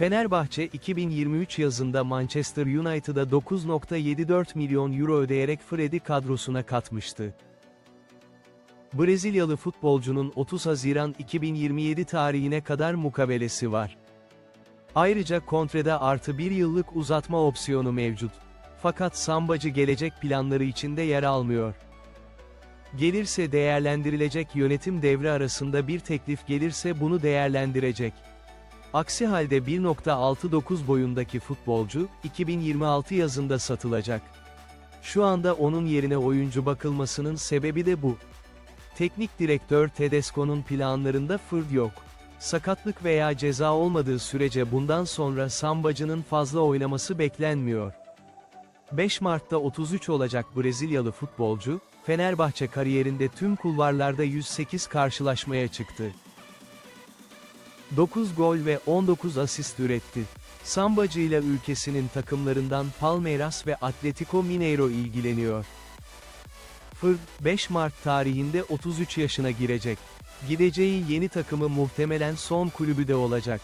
Fenerbahçe 2023 yazında Manchester United'a 9.74 milyon euro ödeyerek Fred'i kadrosuna katmıştı. Brezilyalı futbolcunun 30 Haziran 2027 tarihine kadar mukabelesi var. Ayrıca kontrede artı bir yıllık uzatma opsiyonu mevcut. Fakat Sambacı gelecek planları içinde yer almıyor. Gelirse değerlendirilecek yönetim devre arasında bir teklif gelirse bunu değerlendirecek. Aksi halde 1.69 boyundaki futbolcu, 2026 yazında satılacak. Şu anda onun yerine oyuncu bakılmasının sebebi de bu. Teknik direktör Tedesco'nun planlarında fırd yok. Sakatlık veya ceza olmadığı sürece bundan sonra Sambacı'nın fazla oynaması beklenmiyor. 5 Mart'ta 33 olacak Brezilyalı futbolcu, Fenerbahçe kariyerinde tüm kulvarlarda 108 karşılaşmaya çıktı. 9 gol ve 19 asist üretti. Sambacı ile ülkesinin takımlarından Palmeiras ve Atletico Mineiro ilgileniyor. Fırd, 5 Mart tarihinde 33 yaşına girecek. Gideceği yeni takımı muhtemelen son kulübü de olacak.